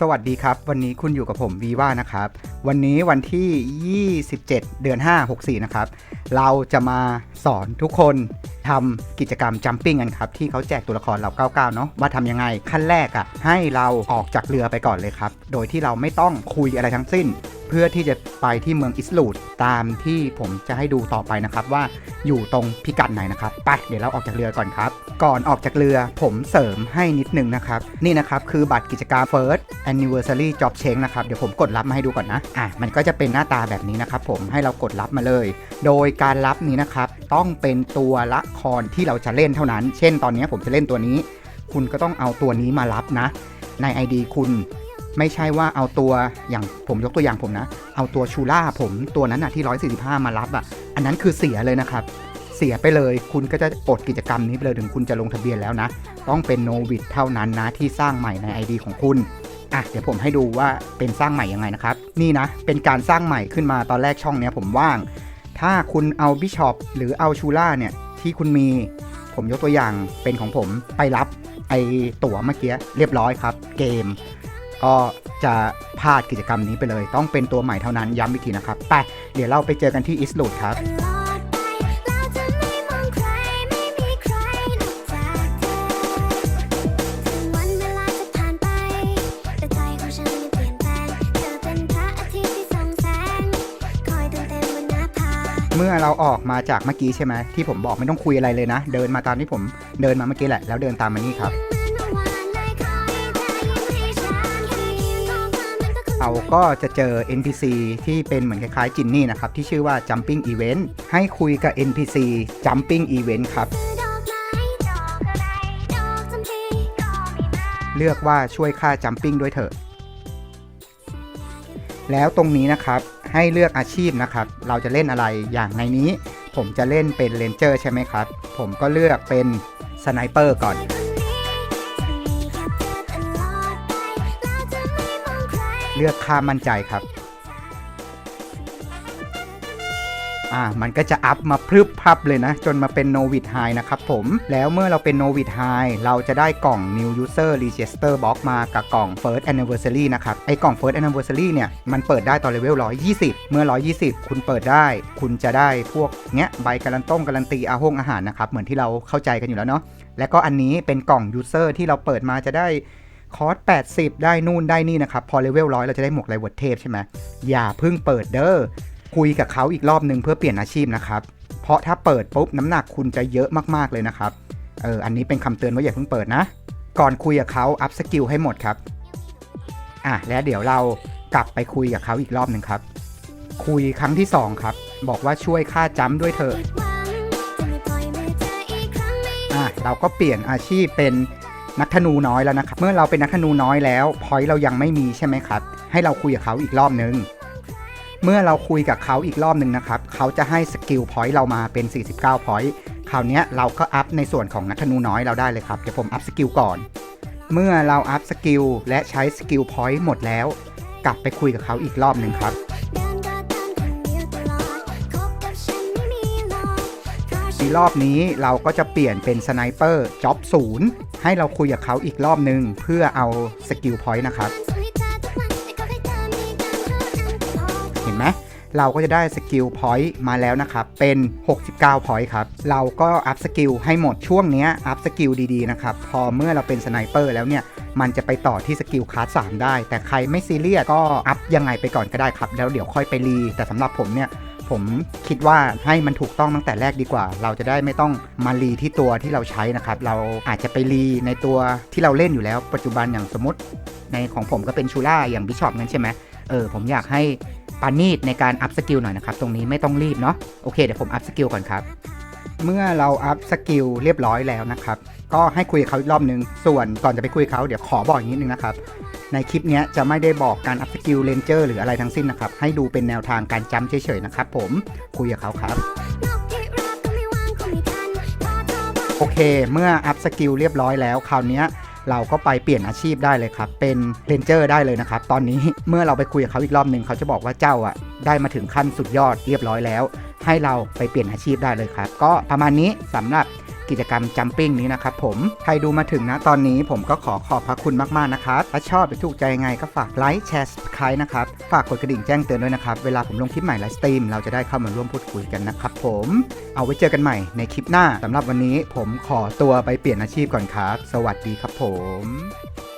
สวัสดีครับ วันนี้คุณอยู่กับผมวีว่านะครับ วันนี้วันที่ 27 เดือน 5 64 นะครับ เราจะมาสอนทุกคนทำกิจกรรมจัมปิ้งกันครับ ที่เขาแจกตัวละครเรา99เนาะว่าทำยังไงขั้นแรกอะ่ะให้เราออกจากเรือไปก่อนเลยครับ โดยที่เราไม่ต้องคุยอะไรทั้งสิ้น เพื่อที่จะไปที่เมืองอิสลูดตามที่ผมจะให้ดูต่อไปนะครับ ว่าอยู่ตรงพิกัดไหนนะครับไปเดี๋ยวเราออกจากเรือก่อนครับ ก่อนออกจากเรือผมเสริมให้นิดนึงนะครับ นี่นะครับคือบัตรกิจกรรม First Anniversary Job Change นะครับ เดี๋ยวผมกดรับมาให้ดูก่อนนะอะมันก็จะเป็นหน้าตาแบบนี้นะครับผมให้เรากดรับมาเลย โดยการรับนี้นะครับต้องเป็นตัวละครที่เราจะเล่นเท่านั้น เช่น ตอนนี้ผมจะเล่นตัวนี้ คุณก็ต้องเอาตัวนี้มารับนะ ใน ID คุณ ไม่ใช่ว่าเอาตัวอย่างผมยกตัวอย่างผมนะ เอาตัวชูล่าผมตัวนั้นนะที่ 145 มารับอะอันนั้นคือเสียเลยนะครับ เสียไปเลยคุณก็จะอดกิจกรรมนี้ไปเลยถึงคุณจะลงทะเบียนแล้วนะ ต้องเป็นโนวิดเท่านั้นนะที่สร้างใหม่ใน ID ของคุณอะเดี๋ยวผมให้ดูว่าเป็นสร้างใหม่ยังไงนะครับ นี่นะ เป็นการสร้างใหม่ขึ้นมาตอนแรกช่องเนี้ยผมว่าง ถ้าคุณเอาบิชอปหรือเอาชูล่าเนี่ยที่คุณมี ผมยกตัวอย่างเป็นของผมไปรับไอตั๋วเมื่อกี้เรียบร้อยครับ เกม ก็จะพลาดกิจกรรมนี้ไปเลย ต้องเป็นตัวใหม่เท่านั้นย้ำอีกทีนะครับไปเดี๋ยวเราไปเจอกันที่อิสลูดครับตลดครับเมื่อเราออกมาจากเมื่อกี้ใช่ไหมที่ผมบอกไม่ต้องคุยอะไรเลยนะ เดินมาตามที่ผมเดินมาเมื่อกี้แหละ แล้วเดินตามมานี่ครับ ความมันก็คือเราก็จะเจอ NPC ที่เป็นเหมือนคล้ายๆจินนี่นะครับ ที่ชื่อว่า Jumping Event ให้คุยกับ NPC Jumping Event ครับดอกไม้ดอกอะไรดอกจำปีก็ไม่มาเลือกว่าช่วยค่า Jumping ด้วยเถอะ แล้วตรงนี้นะครับให้เลือกอาชีพนะครับ เราจะเล่นอะไรอย่างในนี้ ผมจะเล่นเป็นเลนเจอร์ใช่ไหมครับ ผมก็เลือกเป็นสไนเปอร์ก่อน เลือกค่ามั่นใจครับ อ่า มันก็จะอัพมาพรึบพับเลยนะ จนมาเป็น Novit High นะครับผม แล้วเมื่อเราเป็น Novit High เราจะได้กล่อง New User Register Box มากับกล่อง First Anniversary นะครับ ไอ้กล่อง First Anniversary เนี่ย มันเปิดได้ตอนเลเวล 120 เมื่อ 120 คุณเปิดได้ คุณจะได้พวกเนี้ยใบการันต้งการันตีอาหงอาหารนะครับ เหมือนที่เราเข้าใจกันอยู่แล้วเนาะ แล้วก็อันนี้เป็นกล่อง User ที่เราเปิดมาจะได้ คอร์ส80 ได้นู่นได้นี่นะครับ พอเลเวลร้อยเราจะได้หมวกไรเวิร์ดเทพใช่ไหมอย่าเพิ่งเปิดเด้อคุยกับเขาอีกรอบหนึ่งเพื่อเปลี่ยนอาชีพนะครับ เพราะถ้าเปิดปุ๊บน้ำหนักคุณจะเยอะมากๆเลยนะครับเอออันนี้เป็นคำเตือนว่าอย่าเพิ่งเปิดนะ ก่อนคุยกับเขาอัพสกิลให้หมดครับอะแล้วเดี๋ยวเรากลับไปคุยกับเขาอีกรอบหนึ่งครับ คุยครั้งที่สองครับ บอกว่าช่วยค่าจ้ำด้วยเถอะหวังจะไม่ปล่อยมือเธออีกครั้งไม่อะเราก็เปลี่ยนอาชีพเป็น นักธนูน้อยแล้วนะครับ เมื่อเราเป็นนักธนูน้อยแล้วพอยต์เรายังไม่มีใช่ไหมครับ ให้เราคุยกับเขาอีกรอบนึง เมื่อเราคุยกับเขาอีกรอบนึงนะครับ เขาจะให้สกิลพอยต์เรามาเป็น 49พอยต์คราวนี้เราก็อัพในส่วนของนักธนูน้อยเราได้เลยครับ เดี๋ยวผมอัพสกิลก่อน เมื่อเราอัพสกิลและใช้สกิลพอยต์หมดแล้ว กลับไปคุยกับเขาอีกรอบหนึ่งครับ ในรอบนี้เราก็จะเปลี่ยนเป็นสไนเปอร์จ็อบศูนย์ให้เราคุยกับเขาอีกรอบนึง เพื่อเอาสกิลพอยต์นะครับ เห็นไหมเราก็จะได้สกิลพอยต์มาแล้วนะครับ เป็น 69พอยต์ครับ เราก็อัพสกิลให้หมดช่วงนี้อัพสกิลดีๆนะครับ พอเมื่อเราเป็นสไนเปอร์แล้วเนี่ย มันจะไปต่อที่สกิลคลาส3ได้ แต่ใครไม่ซีเรียสก็อัพยังไงไปก่อนก็ได้ครับ แล้วเดี๋ยวค่อยไปรี แต่สำหรับผมเนี่ย ผมคิดว่าให้มันถูกต้องตั้งแต่แรกดีกว่า เราจะได้ไม่ต้องมารีที่ตัวที่เราใช้นะครับ เราอาจจะไปรีในตัวที่เราเล่นอยู่แล้ว ปัจจุบันอย่างสมมติ ในของผมก็เป็นชูล่าอย่างบิชอปงั้นใช่ไหมเออผมอยากให้ปานีตในการอัพสกิลหน่อยนะครับ ตรงนี้ไม่ต้องรีบเนาะโอเคเดี๋ยวผมอัพสกิลก่อนครับ เมื่อเราอัพสกิลเรียบร้อยแล้วนะครับ ก็ให้คุยกับเขาอีกรอบนึง ส่วนก่อนจะไปคุยเขาเดี๋ยวขอบอกอีกนิดนึงนะครับ ในคลิปนี้จะไม่ได้บอกการอัพสกิลเลนเจอร์หรืออะไรทั้งสิ้นนะครับ ให้ดูเป็นแนวทางการจำเฉยๆนะครับผมคุยกับเขาครับ โอเค เมื่ออัพสกิลเรียบร้อยแล้วคราวนี้เราก็ไปเปลี่ยนอาชีพได้เลยครับ เป็นเรนเจอร์ได้เลยนะครับ ตอนนี้เมื่อเราไปคุยกับเขาอีกรอบหนึ่งเขาจะบอกว่าเจ้าอะได้มาถึงขั้นสุดยอดเรียบร้อยแล้ว ให้เราไปเปลี่ยนอาชีพได้เลยครับ ก็ประมาณนี้สำหรับ กิจกรรมจัมปิ้งนี้นะครับผม ใครดูมาถึงนะตอนนี้ผมก็ขอขอบพระคุณมากๆนะครับ ถ้าชอบหรือถูกใจยังไงก็ฝากไลค์แชร์สไครต์นะครับ ฝากกดกระดิ่งแจ้งเตือนด้วยนะครับ เวลาผมลงคลิปใหม่ไลฟ์สตรีมเราจะได้เข้ามาร่วมพูดคุยกันนะครับผม เอาไว้เจอกันใหม่ในคลิปหน้าสำหรับวันนี้ผมขอตัวไปเปลี่ยนอาชีพก่อนครับ สวัสดีครับผม